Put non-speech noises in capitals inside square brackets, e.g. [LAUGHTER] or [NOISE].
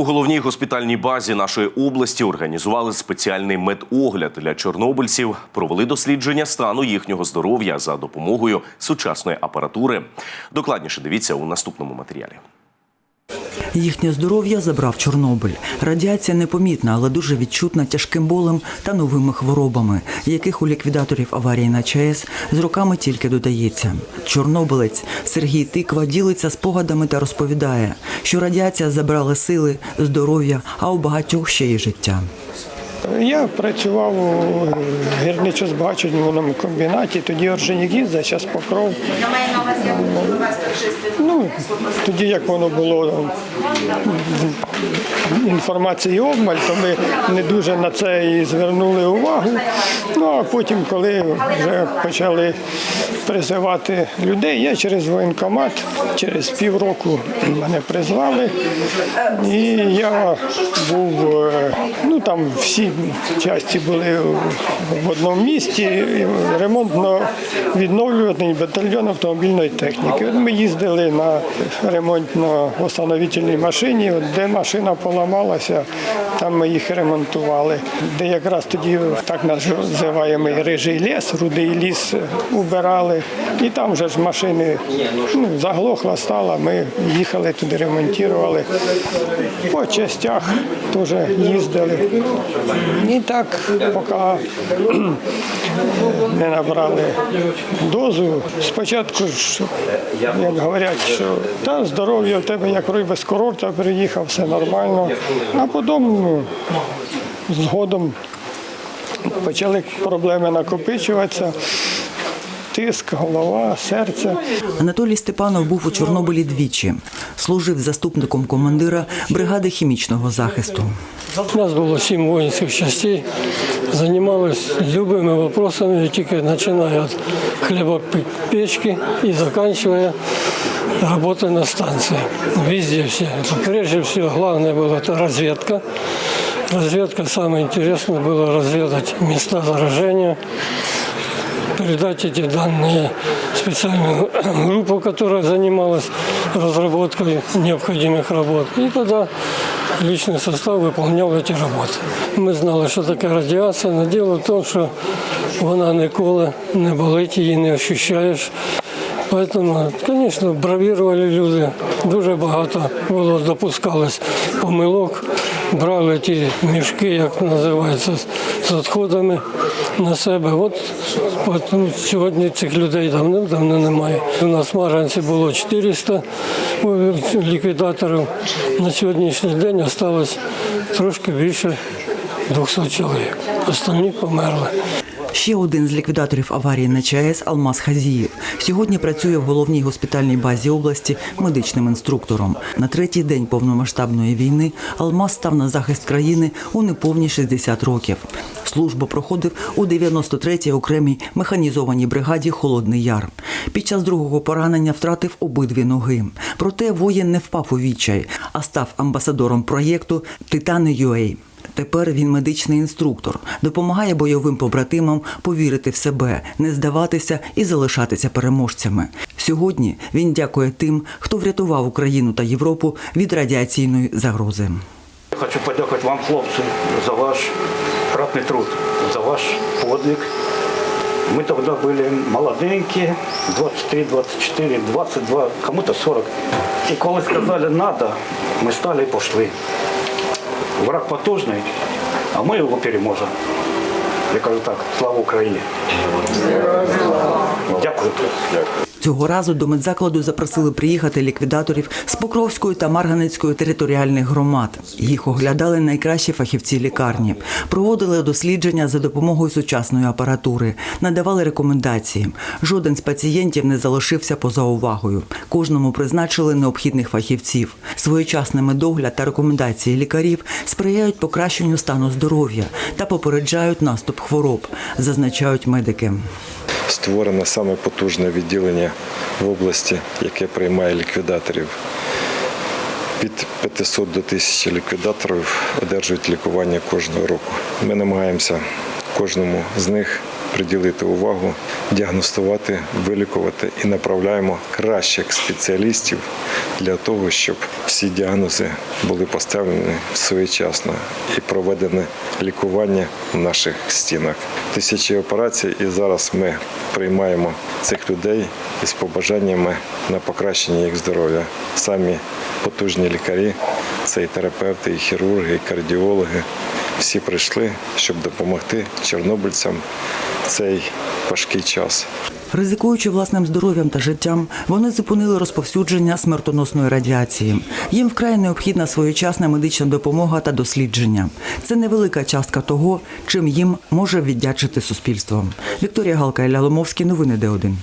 У головній госпітальній базі нашої області організували спеціальний медогляд для чорнобильців, провели дослідження стану їхнього здоров'я за допомогою сучасної апаратури. Докладніше дивіться у наступному матеріалі. Їхнє здоров'я забрав Чорнобиль. Радіація непомітна, але дуже відчутна тяжким болем та новими хворобами, яких у ліквідаторів аварії на ЧАЕС з роками тільки додається. Чорнобилець Сергій Тиква ділиться спогадами та розповідає, що радіація забрала сили, здоров'я, а у багатьох ще й життя. Я працював у гірничо-збагачувальному комбінаті, тоді Орджонікідзе, зараз покров. Ну, тоді як воно було інформації обмаль, то ми не дуже на це і звернули увагу. Ну а потім, коли вже почали призивати людей, я через воєнкомат, через півроку мене призвали. І я був, е, ну там всі часті були в одному місті, ремонтно-відновлюваний батальйон автомобільної техніки. Ми їздили на ремонтно-восстановительній машині, от де машина поламалася, там ми їх ремонтували. Де якраз тоді так називаємо рижий ліс, рудий ліс убирали. І там вже ж машини ну, заглохла стала, ми їхали туди, ремонтували. По частях теж їздили. І так, поки не набрали дозу. Спочатку як говорять, що та здоров'я в тебе як риба з курорта приїхав, все нормально. А потім ну, згодом почали проблеми накопичуватися Тиск, голова, серце. Анатолій Степанов був у Чорнобилі двічі. Служив заступником командира бригади хімічного захисту. У нас було сім воїнських частей. Займалися любими вопросами, тільки починає від хлібопечки і закінчує роботою на станції. Везде все. Прежде всего, главное было это разведка. Разведка, самое интересное было разведать места заражения, передать эти данные в специальную [CLEARS THROAT] группу, которая занималась разработкой необходимых работ. И тогда личный состав выполнял эти работы. Мы знали, що таке радіація, але діло в тому, що вона ніколи не болить, її не ощущаєш. Поэтому, звісно, бравірували люди. Дуже багато було допускалось помилок. Брали ті мішки, як називається, з відходами на себе. От, ну, сьогодні цих людей давним-давно немає. У нас в Марганці було 400 ліквідаторів. На сьогоднішній день залишилось трошки більше 200 чоловік. Останні померли. Ще один з ліквідаторів аварії на ЧАЕС Алмаз Хазіїв. Сьогодні працює в головній госпітальній базі області медичним інструктором. На третій день повномасштабної війни Алмаз став на захист країни у неповні 60 років. Службу проходив у 93-й окремій механізованій бригаді Холодний Яр. Під час другого поранення втратив обидві ноги. Проте воїн не впав у відчай, а став амбасадором проєкту Титани UA. Тепер він медичний інструктор, допомагає бойовим побратимам повірити в себе, не здаватися і залишатися переможцями. Сьогодні він дякує тим, хто врятував Україну та Європу від радіаційної загрози. Хочу подякувати вам, хлопці, за ваш ратний труд, за ваш подвиг. Мы тогда были молоденькие, 23, 24, 22, кому-то 40. І коли сказали «надо», ми стали і пішли. Враг потужний, а ми його переможемо. Я кажу так, слава Україні. Дякую. Цього разу до медзакладу запросили приїхати ліквідаторів з Покровської та Марганецької територіальних громад. Їх оглядали найкращі фахівці лікарні, проводили дослідження за допомогою сучасної апаратури, надавали рекомендації. Жоден з пацієнтів не залишився поза увагою. Кожному призначили необхідних фахівців. Своєчасний медогляд та рекомендації лікарів сприяють покращенню стану здоров'я та попереджають наступ хвороб, зазначають медики. Створене саме потужне відділення в області, яке приймає ліквідаторів. Від 500 до 1000 ліквідаторів одержують лікування кожного року. Ми намагаємося кожному з них приділити увагу, діагностувати, вилікувати і направляємо кращих спеціалістів для того, щоб всі діагнози були поставлені своєчасно і проведене лікування в наших стінах. Тисячі операцій, і зараз ми приймаємо цих людей із побажаннями на покращення їх здоров'я. Самі потужні лікарі, це і терапевти, і хірурги, і кардіологи. Всі прийшли, щоб допомогти чорнобильцям цей важкий час. Ризикуючи власним здоров'ям та життям, вони зупинили розповсюдження смертоносної радіації. Їм вкрай необхідна своєчасна медична допомога та дослідження. Це невелика частка того, чим їм може віддячити суспільство. Вікторія Галка Ілля Ломовський. Новини Д1.